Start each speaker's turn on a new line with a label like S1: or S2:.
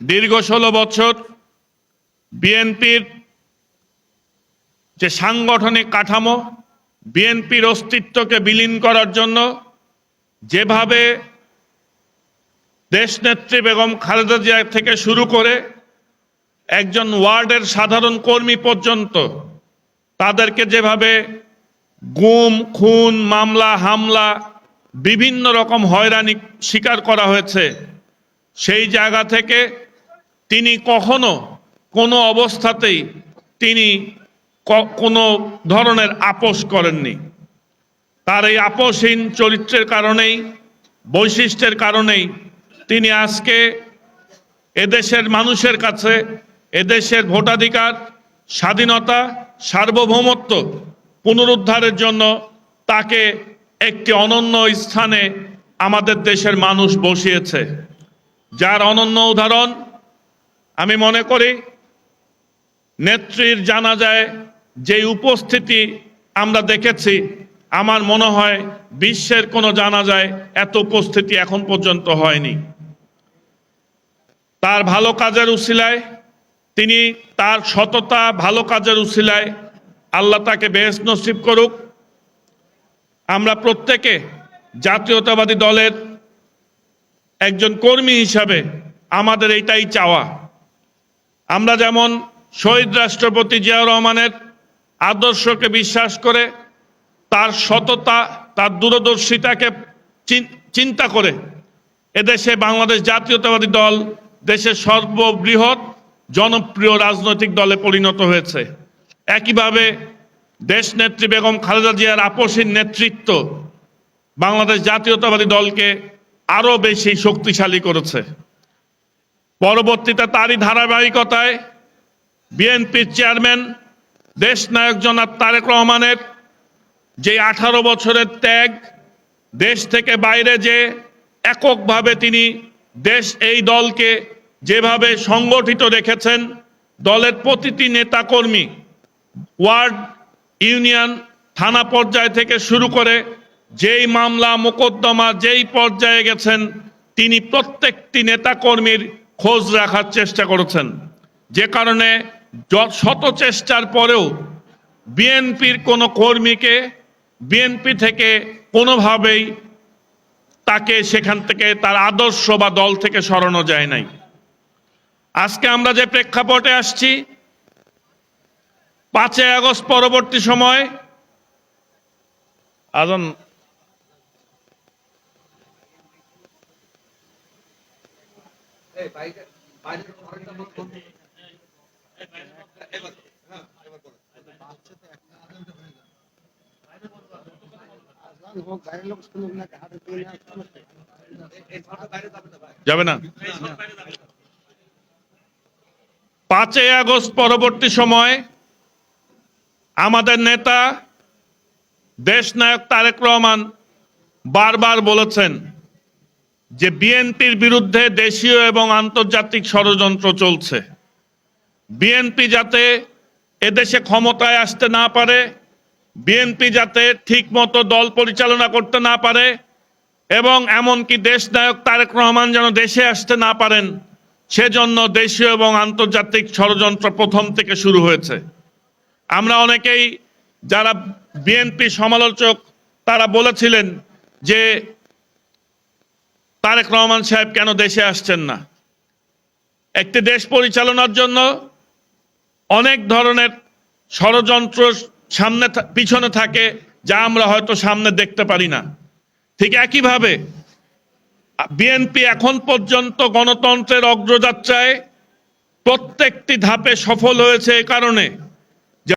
S1: দীর্ঘ ষোলো বছর বিএনপির যে সাংগঠনিক কাঠামো, বিএনপির অস্তিত্বকে বিলীন করার জন্য যেভাবে দেশনেত্রী বেগম খালেদা জিয়া থেকে শুরু করে একজন ওয়ার্ডের সাধারণ কর্মী পর্যন্ত তাদেরকে যেভাবে গুম, খুন, মামলা, হামলা, বিভিন্ন রকম হয়রানি স্বীকার করা হয়েছে, সেই জায়গা থেকে তিনি কখনো কোনো অবস্থাতেই তিনি কোনো ধরনের আপোষ করেননি। তার এই আপোষহীন চরিত্রের কারণেই, বৈশিষ্ট্যের কারণেই তিনি আজকে এদেশের মানুষের কাছে, এদেশের ভোটাধিকার, স্বাধীনতা, সার্বভৌমত্ব পুনরুদ্ধারের জন্য তাকে একটি অনন্য স্থানে আমাদের দেশের মানুষ বসিয়েছে। যার অনন্য উদাহরণ আমি মনে করি নেত্রীর জানা যায় যে উপস্থিতি আমরা দেখেছি, আমার মনে হয় বিশ্বের কোনো জানা যায় এত উপস্থিতি এখন পর্যন্ত হয়নি। তার ভালো কাজের উশিলায় তিনি তার সততা ভালো কাজের উশিলায় আল্লাহ তাকে বেশ নসিব করুক। আমরা প্রত্যেকে জাতীয়তাবাদী দলের একজন কর্মী হিসাবে আমাদের এইটাই চাওয়া। আমরা যেমন শহীদ রাষ্ট্রপতি জিয়াউর রহমানের আদর্শকে বিশ্বাস করে, তার সততা, তার দূরদর্শিতাকে চিন- চিন্তা করে, এদেশে বাংলাদেশ জাতীয়তাবাদী দল দেশের সর্ববৃহৎ জনপ্রিয় রাজনৈতিক দলে পরিণত হয়েছে। একইভাবে দেশ নেত্রী বেগম খালেদা জিয়ার আপসীর নেতৃত্ব বাংলাদেশ জাতীয়তাবাদী দলকে আরও বেশি শক্তিশালী করেছে। পরবর্তীতে তারই ধারাবাহিকতায় বিএনপির চেয়ারম্যান, দেশ নায়ক জনাব তারেক রহমানের যে আঠারো বছরের ত্যাগ, দেশ থেকে বাইরে যে এককভাবে তিনি দেশ এই দলকে যেভাবে সংগঠিত রেখেছেন, দলের প্রতিটি নেতাকর্মী, ওয়ার্ড, ইউনিয়ন, থানা পর্যায় থেকে শুরু করে যেই মামলা, মোকদ্দমা, যেই পর্যায়ে গেছেন, তিনি প্রত্যেকটি নেতাকর্মীর খোঁজ রাখার চেষ্টা করেছেন। যে কারণে শত চেষ্টার পরেও বিএনপির কোনো কর্মীকে বিএনপি থেকে কোনোভাবেই তাকে সেখান থেকে তার আদর্শ বা দল থেকে সরানো যায় নাই। আজকে আমরা যে প্রেক্ষাপটে আসছি, পাঁচই আগস্ট পরবর্তী সময়, আজন যাবে না? পাঁচই আগস্ট পরবর্তী সময় আমাদের নেতা দেশনায়ক তারেক রহমান বারবার বলেছেন যে বিএনপির বিরুদ্ধে দেশীয় এবং আন্তর্জাতিক ষড়যন্ত্র চলছে। বিএনপি যাতে এদেশে ক্ষমতায় আসতে না পারে, বিএনপি যাতে ঠিকমতো দল পরিচালনা করতে না পারে, এবং এমনকি দেশ নায়ক তারেক রহমান যেন দেশে আসতে না পারেন, সেজন্য দেশীয় এবং আন্তর্জাতিক ষড়যন্ত্র প্রথম থেকে শুরু হয়েছে। আমরা অনেকেই যারা বিএনপি সমালোচক, তারা বলেছিলেন যে তারেক রহমান সাহেব কেন দেশে আসছেন না? একটি দেশ পরিচালনার জন্য অনেক ধরনের ষড়যন্ত্র সামনে পিছনে থাকে যা আমরা হয়তো সামনে দেখতে পারি না। ঠিক একইভাবে, বিএনপি এখন পর্যন্ত গণতন্ত্রের অগ্রযাত্রায় প্রত্যেকটি ধাপে সফল হয়েছে এ কারণে।